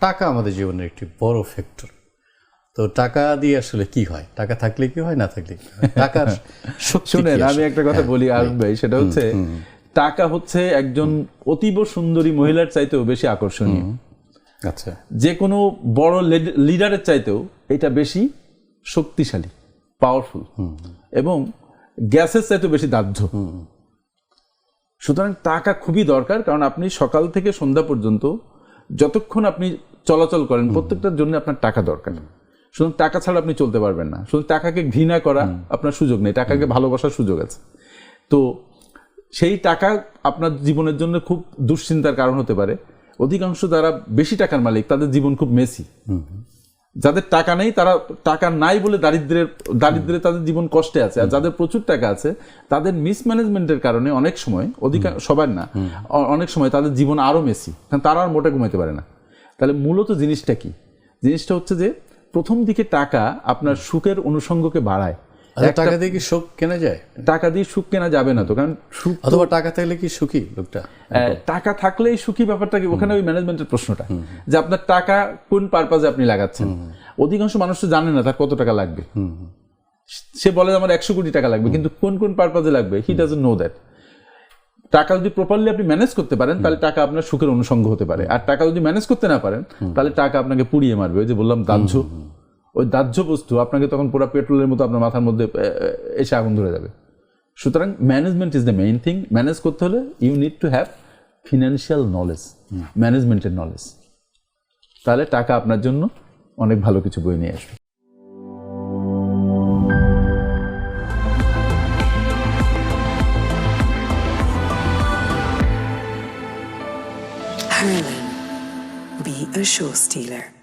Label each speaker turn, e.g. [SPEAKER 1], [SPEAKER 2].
[SPEAKER 1] টাকা আমাদের জীবনের একটি বড় ফ্যাক্টর তো টাকা দিয়ে আসলে কি হয়? টাকা থাকলে কি হয় না থাকলে কি হয়? টাকার
[SPEAKER 2] শুনেন আমি একটা কথা বলি আরুন ভাই সেটা হচ্ছে টাকা হচ্ছে একজন অতীব সুন্দরী মহিলার চাইতেও বেশি আকর্ষণীয়।
[SPEAKER 1] আচ্ছা।
[SPEAKER 2] যে কোনো বড় লিডারের চাইতেও এটা বেশি শক্তিশালী পাওয়ারফুল এবং গ্যাসের চাইতেও বেশি দাহ্য। সুতরাং টাকা খুবই দরকার কারণ আপনি সকাল থেকে সন্ধ্যা পর্যন্ত যতক্ষণ আপনি চলাচল করেন প্রত্যেকটার জন্য আপনার টাকা দরকার। শুধু টাকা ছাড়া আপনি চলতে পারবেন না। শুধু টাকাকে ঘৃণা করা আপনার সুযোগ নেই টাকাকে ভালোবাসার সুযোগ আছে। তো সেই টাকা আপনার জীবনের জন্য খুব দুশ্চিন্তার কারণ হতে পারে। অধিকাংশ যারা বেশি টাকার মালিক তাদের জীবন খুব মেসি যাদের টাকা নেই তারা টাকা নাই বলে দারিদ্রের দারিদ্রে তাদের জীবন কষ্টে আছে। আর যাদের প্রচুর টাকা আছে তাদের মিসম্যানেজমেন্টের কারণে অনেক সময় অধিকাংশ সবার না। অনেক সময় তাদের জীবন আরও মেসি কারণ তারা আর মোটা ঘুমাইতে পারে না। তাহলে মূলত জিনিসটা কি? জিনিসটা হচ্ছে যে প্রথম দিকে টাকা আপনার সুখের অনুষঙ্গকে বাড়ায়।
[SPEAKER 1] আচ্ছা, টাকা দিয়ে কি সুখ কেনা যায়?
[SPEAKER 2] টাকা দিয়ে সুখ কেনা যাবে না তো কারণ সুখ
[SPEAKER 1] অথবা টাকা থাকলে কি সুখী লোকটা?
[SPEAKER 2] টাকা থাকলেই সুখী ব্যাপারটা কি? ওখানে ওই ম্যানেজমেন্টের প্রশ্নটা। যে আপনার টাকা কোন পারপাজে আপনি লাগাচ্ছেন? অধিকাংশ মানুষ তো জানে না তার কত টাকা লাগবে। সে বলে আমার একশো কোটি টাকা লাগবে কিন্তু কোন কোন পারপাজে লাগবে? হি ডাজন্ট নো দ্যাট টাকা যদি প্রপারলি আপনি ম্যানেজ করতে পারেন তাহলে টাকা আপনার সুখের অনুষঙ্গ হতে পারে। আর টাকা যদি ম্যানেজ করতে না পারেন তাহলে টাকা আপনাকে পুড়িয়ে মারবে। ওই যে বললাম দাহ্য। ওই দাহ্য বস্তু আপনাকে তখন পুরো পেট্রোলের মতো আপনার মাথার মধ্যে এসে আগুন ধরে যাবে। সুতরাং management is the main thing manage করতে হলে you need to have financial knowledge ম্যানেজমেন্টের নলেজ তাহলে টাকা আপনার জন্য অনেক ভালো কিছু বই নিয়ে আসবে।
[SPEAKER 3] Be a show stealer.